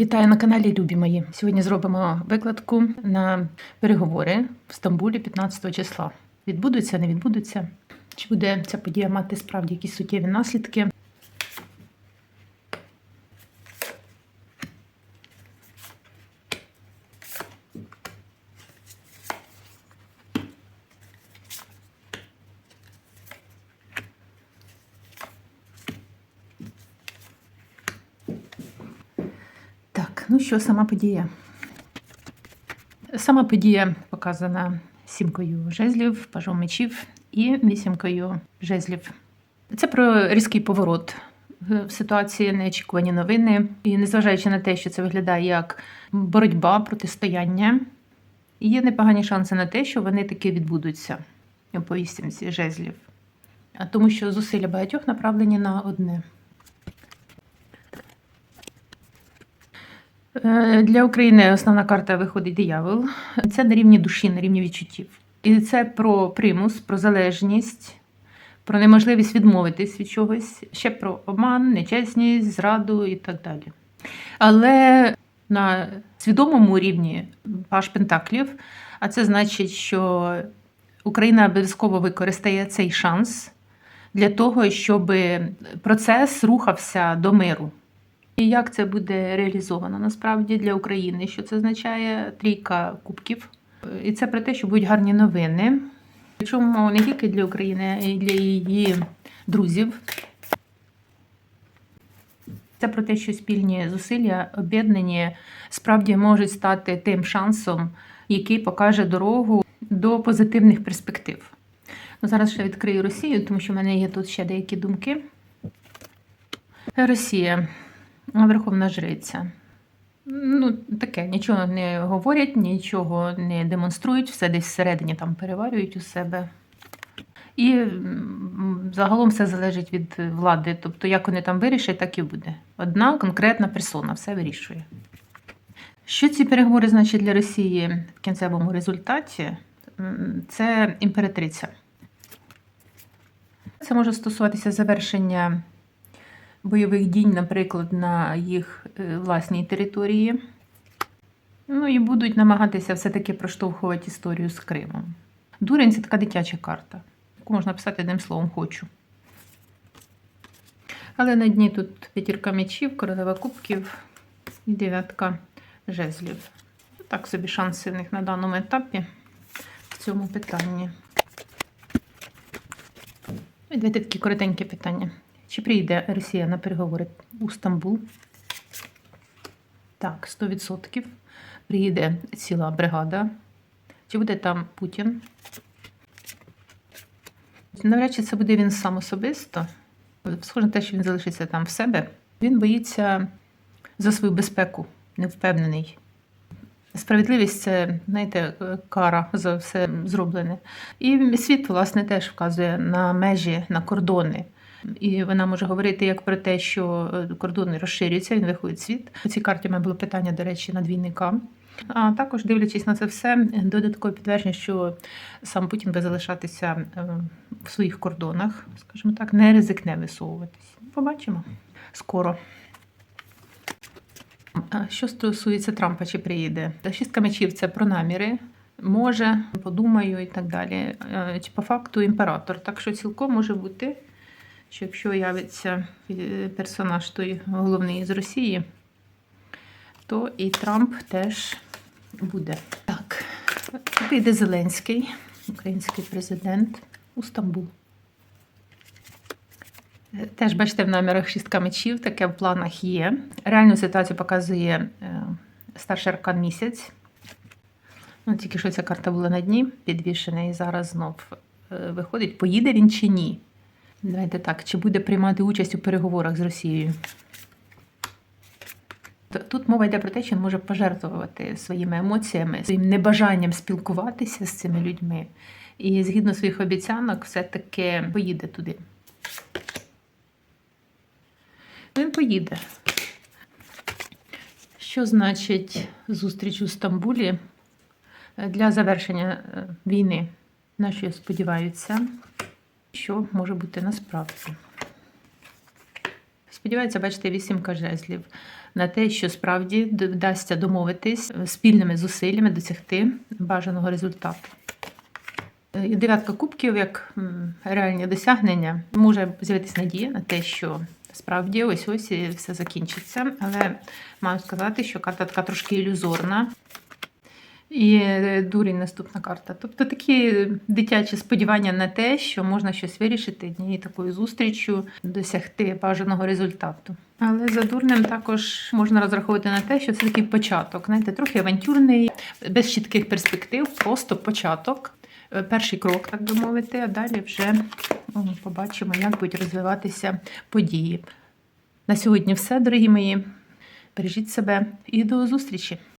Вітаю на каналі Любі мої. Сьогодні зробимо викладку на переговори в Стамбулі 15 числа. Відбудуться, не відбудуться? Чи буде ця подія мати справді якісь суттєві наслідки? Так, ну що, сама подія. Сама подія показана сімкою жезлів, пажом мечів і вісімкою жезлів. Це про різкий поворот в ситуації, неочікувані новини. І незважаючи на те, що це виглядає як боротьба, протистояння, є непогані шанси на те, що вони таки відбудуться по вісімці жезлів. Тому що зусилля багатьох направлені на одне. Для України основна карта виходить диявол. Це на рівні душі, на рівні відчуттів. І це про примус, про залежність, про неможливість відмовитись від чогось, ще про обман, нечесність, зраду і так далі. Але на свідомому рівні паш Пентаклів, а це значить, що Україна обов'язково використає цей шанс для того, щоб процес рухався до миру. І як це буде реалізовано насправді для України? Що це означає? Трійка кубків. І це про те, що будуть гарні новини. Причому не тільки для України, а й для її друзів. Це про те, що спільні зусилля об'єднані справді можуть стати тим шансом, який покаже дорогу до позитивних перспектив. Ну, зараз ще відкрию Росію, тому що в мене є тут ще деякі думки. Росія. Верховна Жриця. Ну, таке, нічого не говорять, нічого не демонструють, все десь всередині там переварюють у себе. І загалом все залежить від влади. Тобто, як вони там вирішать, так і буде. Одна конкретна персона все вирішує. Що ці переговори значать для Росії в кінцевому результаті? Це імператриця. Це може стосуватися завершення бойових дій, наприклад, на їх е, власній території. Ну і будуть намагатися все-таки проштовхувати історію з Кримом. Дурень це така дитяча карта, яку можна писати одним словом хочу. Але на дні тут п'ятірка мечів, королева кубків і дев'ятка жезлів. Так собі шанси в них на даному етапі в цьому питанні. І давайте такі коротенькі питання. Чи прийде Росія на переговори у Стамбул? Так, 100%. Приїде ціла бригада. Чи буде там Путін? Навряд чи це буде він сам особисто. Схоже на те, що він залишиться там в себе. Він боїться за свою безпеку, не впевнений. Справедливість це, знаєте, кара за все зроблене. І світ, власне, теж вказує на межі, на кордони. І вона може говорити як про те, що е, кордони розширюються, він виходить в світ. У цій карті має було питання, до речі, на двійника. А також, дивлячись на це все, додаткове підтвердження, що сам Путін буде залишатися е, в своїх кордонах, скажімо так, не ризикне висовуватись. Побачимо скоро. Що стосується Трампа, чи приїде? Шістка мечів це про наміри. Може, подумаю і так далі. Е, Чи по факту імператор. Так що цілком може бути, що якщо явиться е, персонаж той головний з Росії, то і Трамп теж буде. Так, прийде Зеленський, український президент у Стамбул. Е, Теж бачите, в намірах шістка мечів, таке в планах є. Реальну ситуацію показує е, старший аркан місяць. Ну, тільки що ця карта була на дні підвішена, і зараз знов виходить, поїде він чи ні. Давайте так, чи буде приймати участь у переговорах з Росією? Тут мова йде про те, що він може пожертвувати своїми емоціями, своїм небажанням спілкуватися з цими людьми. І згідно своїх обіцянок, все-таки поїде туди. Він поїде. Що значить зустріч у Стамбулі для завершення е, війни? На що сподіваються, що може бути насправді. Сподіваюся, бачите, вісімка жезлів на те, що справді вдасться домовитись спільними зусиллями досягти бажаного результату. Е, Дев'ятка кубків, як реальні досягнення, може з'явитися надія на те, що справді ось ось і все закінчиться. Але маю сказати, що карта така трошки ілюзорна. І е, дурень наступна карта. Тобто такі дитячі сподівання на те, що можна щось вирішити однією такою зустрічю, досягти бажаного результату. Але за дурнем також можна розраховувати на те, що це такий початок, знаєте, трохи авантюрний, без чітких перспектив, просто початок. Е, Перший крок, так би мовити, а далі вже ну, побачимо, як будуть розвиватися події. На сьогодні все, дорогі мої. Бережіть себе і до зустрічі!